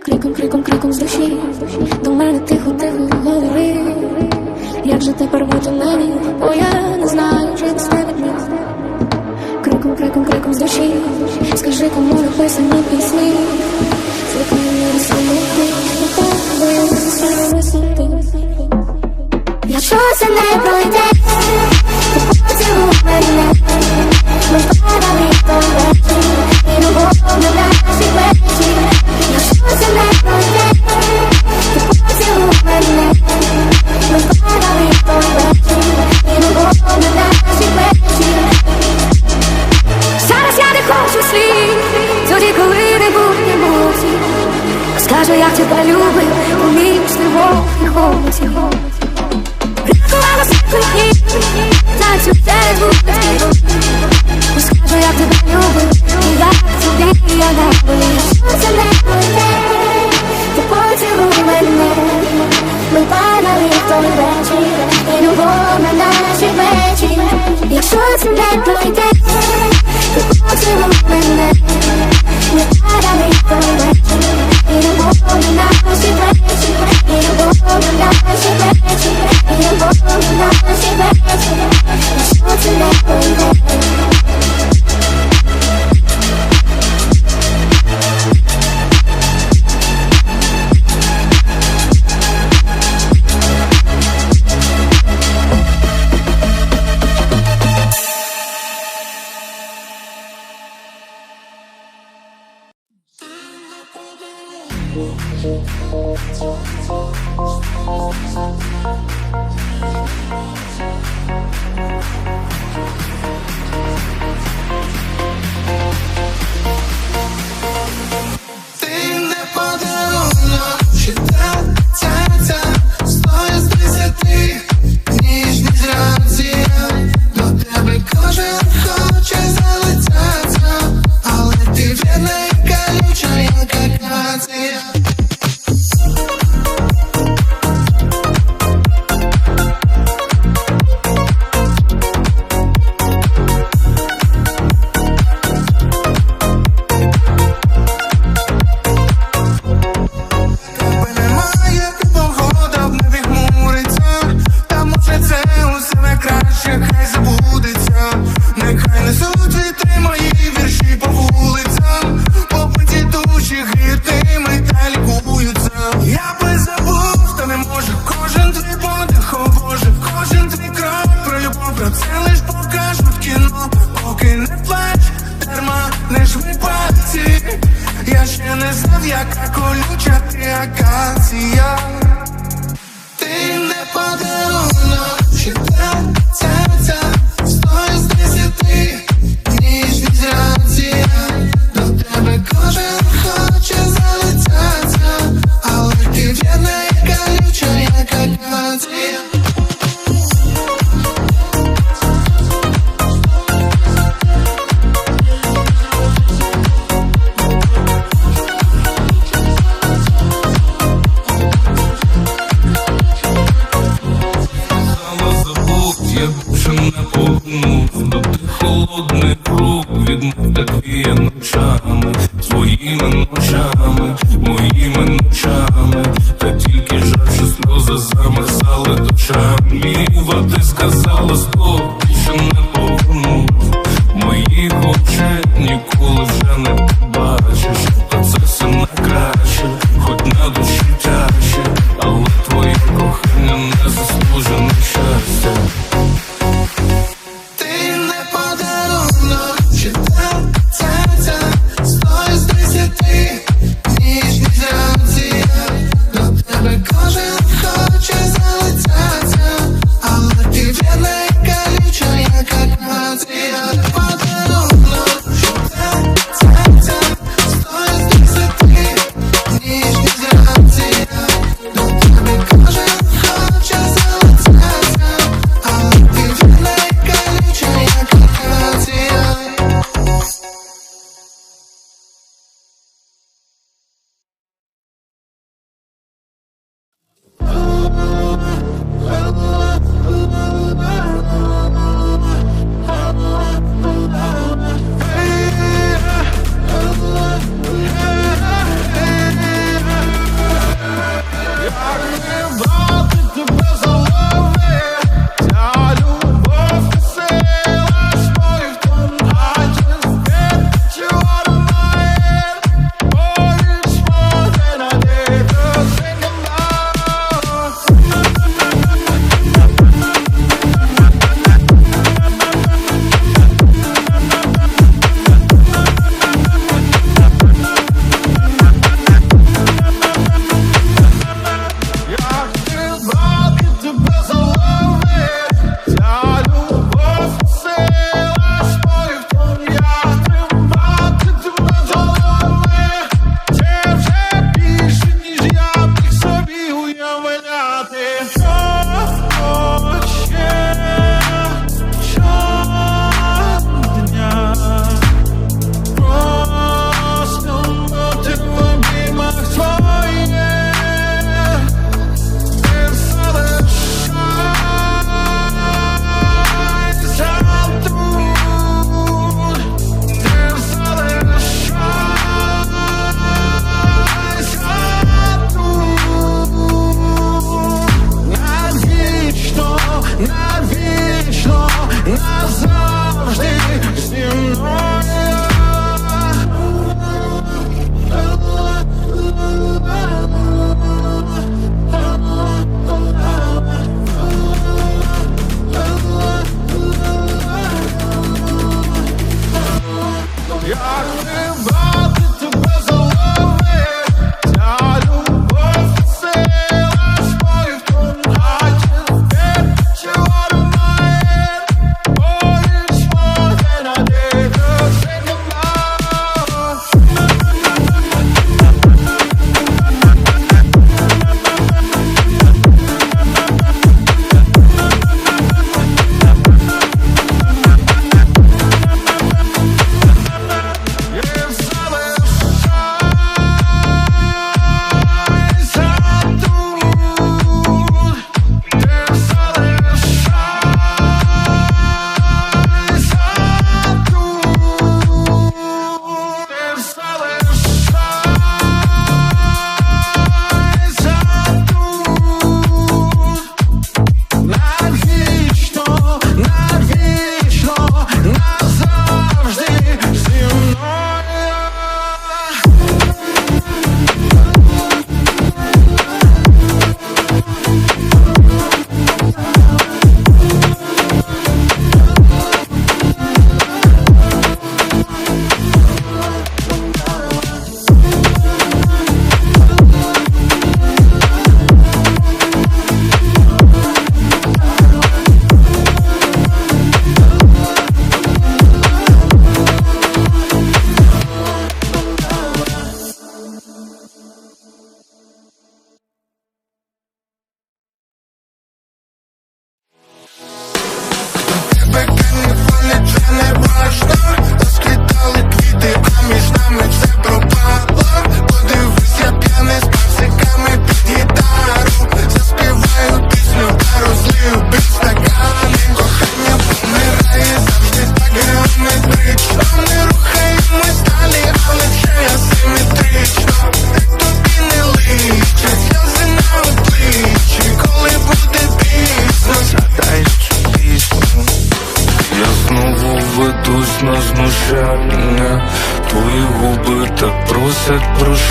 Криком, криком, криком з душі, до мене тихо, тихо говори. Як же тепер бути мені, бо я не знаю, чи без тебе дні. Криком, криком, криком з душі, скажи, кому написані пісні. Звикли мені розсунути, бо я не зустріла висоти що не пройде, поцілуй мене, тебе, і любов ти поцілуй мене, ми. Зараз я не хочу слів, тоді коли не був емоцій, скажу, як тебе любив, умію з тривог і холодів. Якщо це не пройде, ти потім у мене, не пара від тебе, і любов на наші Thank you.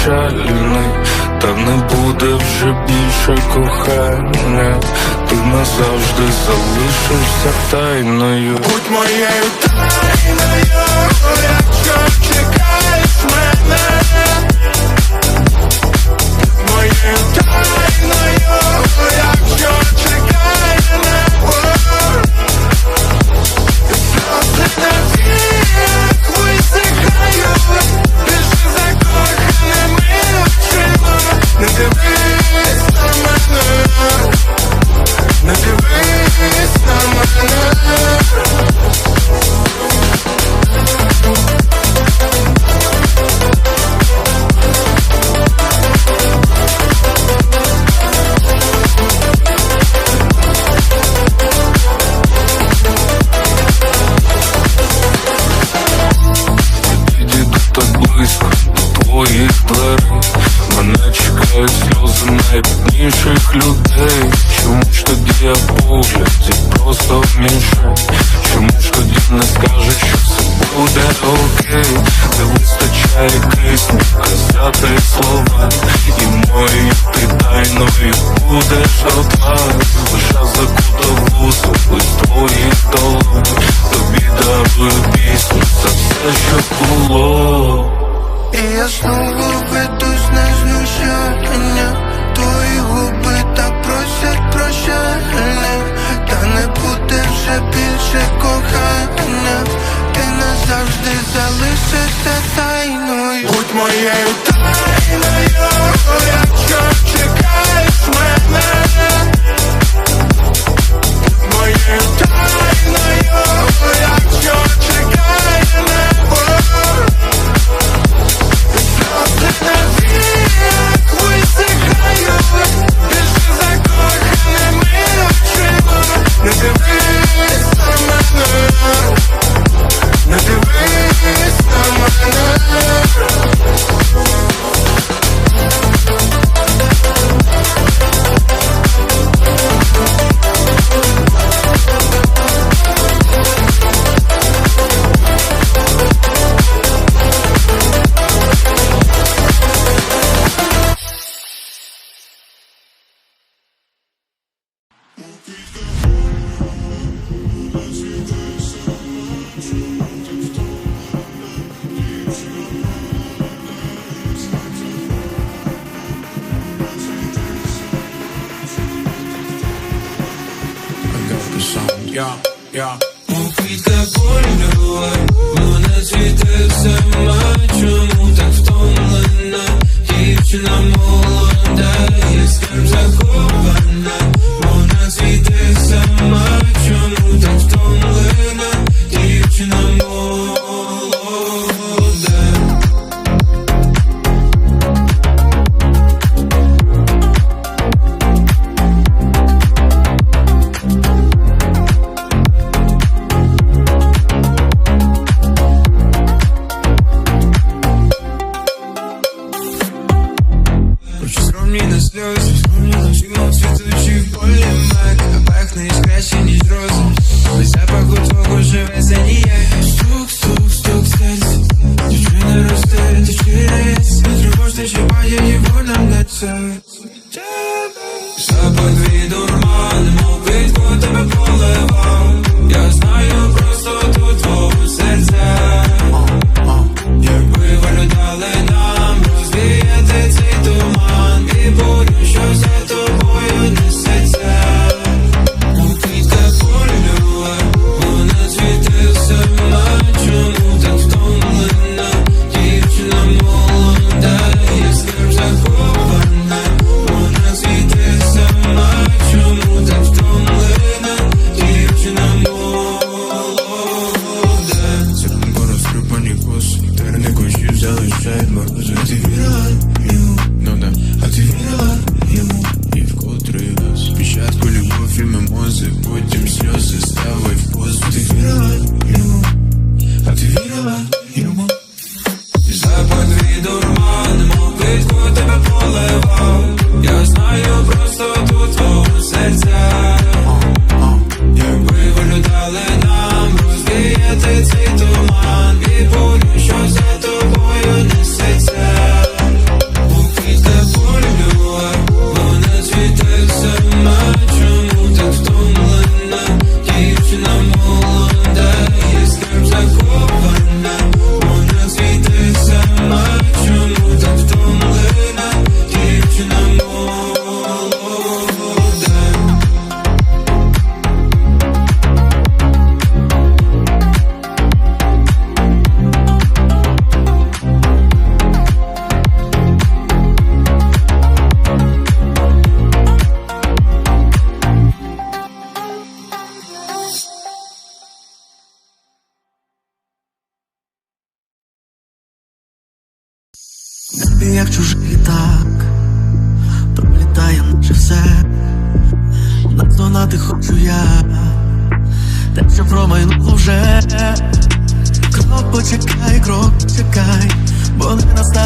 печальний, та не буде вже більше кохання, ти назавжди залишишся тайною. Будь моєю тайною, як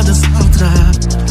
vidas faltar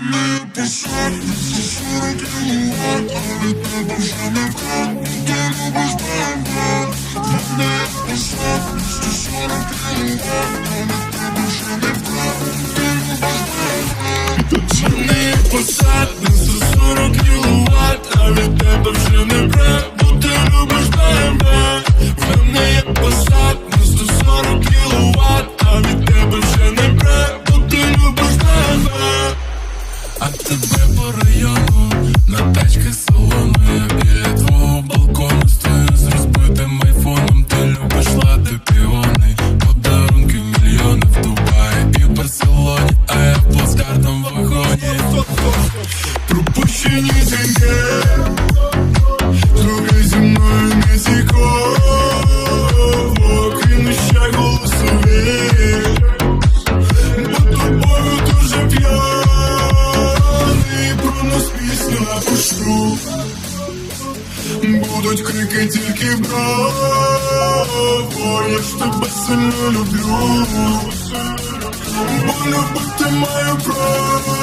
мене посад, за сорок кіловат, але тебе вже не вкрат, ти любиш бренда. Від мене посад, за сорок кіловат, але тебе вже не вкрат, ти любиш бренда. Від мене посад, за сорок кіловат, але тебе вже не брат, бо ти любиш бренда. В мене є посад, за сорок кіловат, а від а тебе по району, на тачки соломи біля твого балкону стою з розбитим айфоном, ти любиш лати full of you. Wanna put in my breath.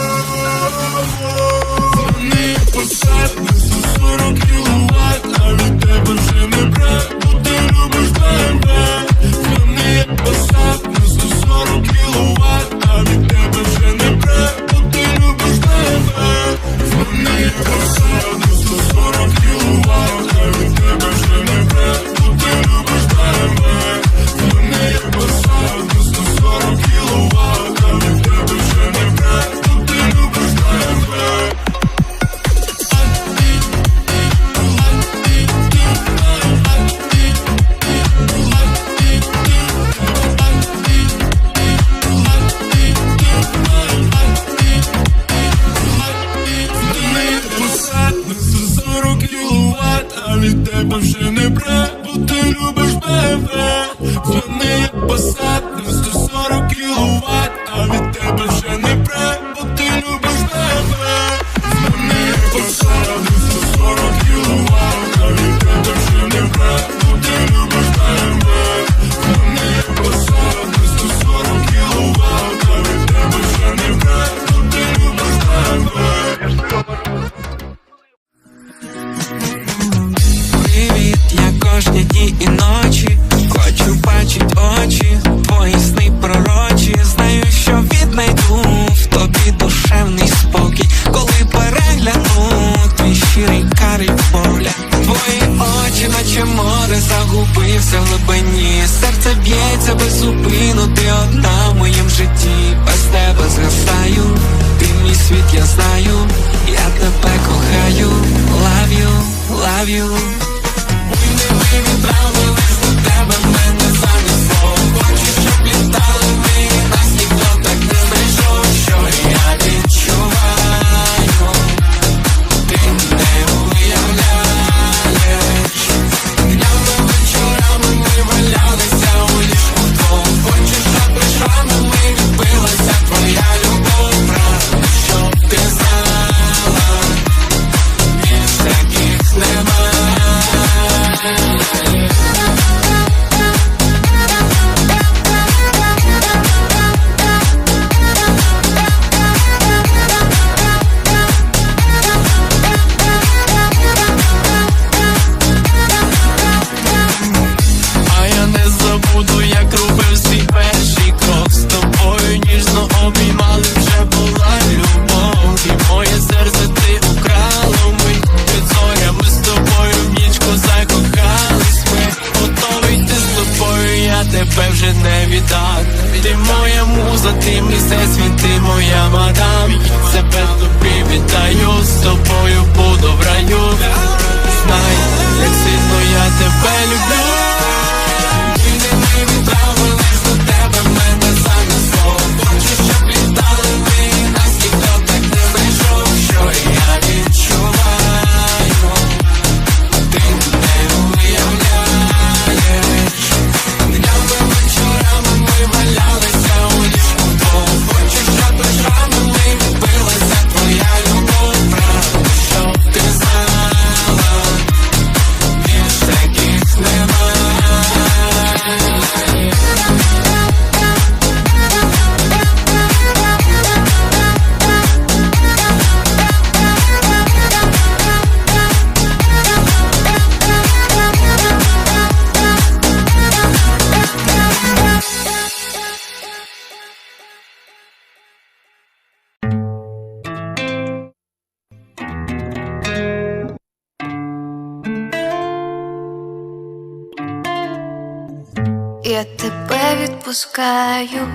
Я тебе відпускаю,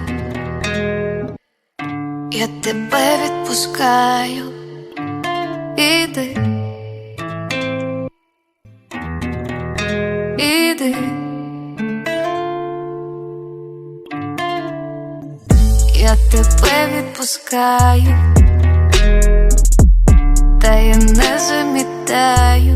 я тебе відпускаю, іди, іди. Я тебе відпускаю, та я не замітаю.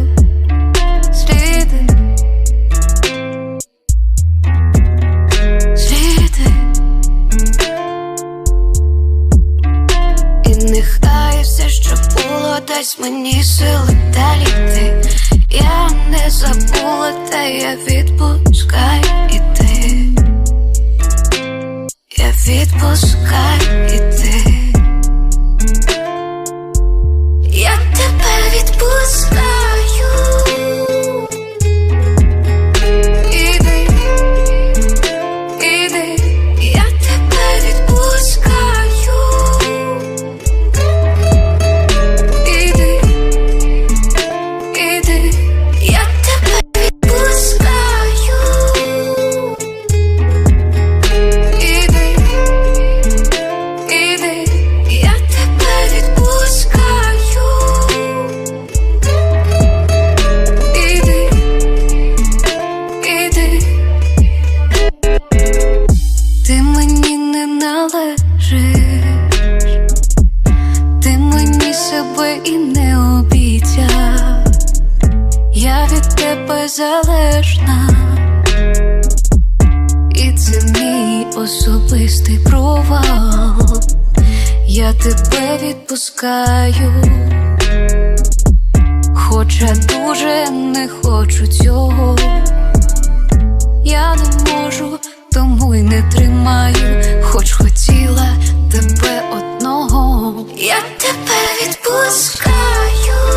особистий провал, я тебе відпускаю, хоча дуже не хочу цього, я не можу, тому й не тримаю, хоч хотіла тебе одного, я тебе відпускаю.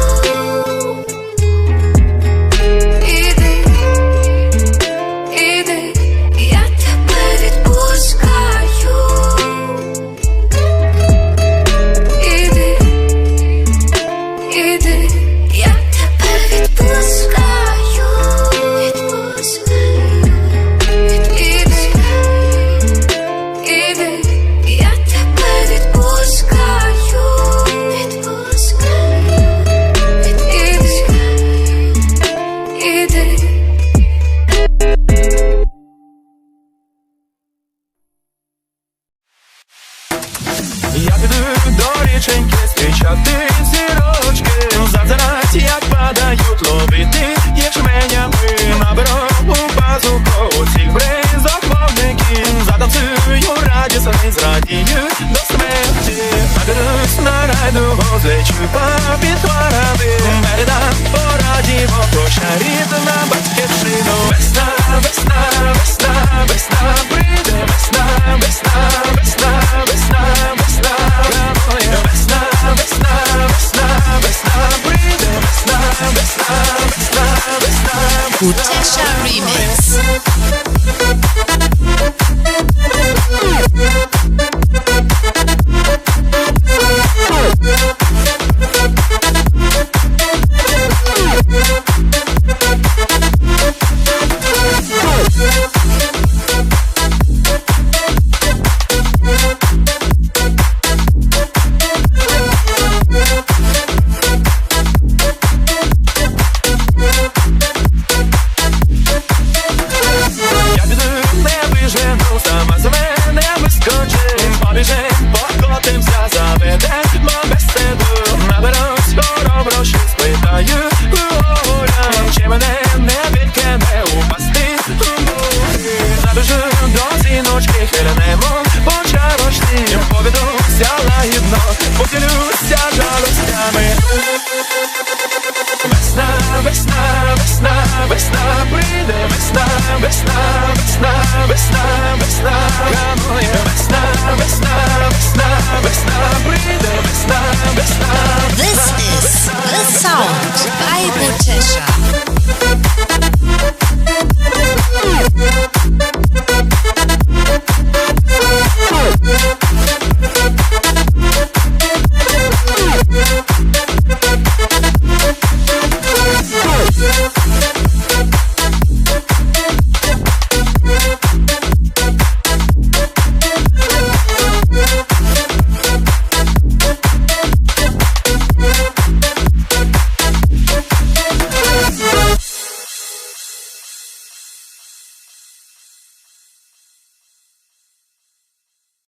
весна, весна, весна прийде, весна, весна, весна, весна, весна, ранує весна, весна, весна, весна прийде, весна, весна. This is the sound by Bochesha.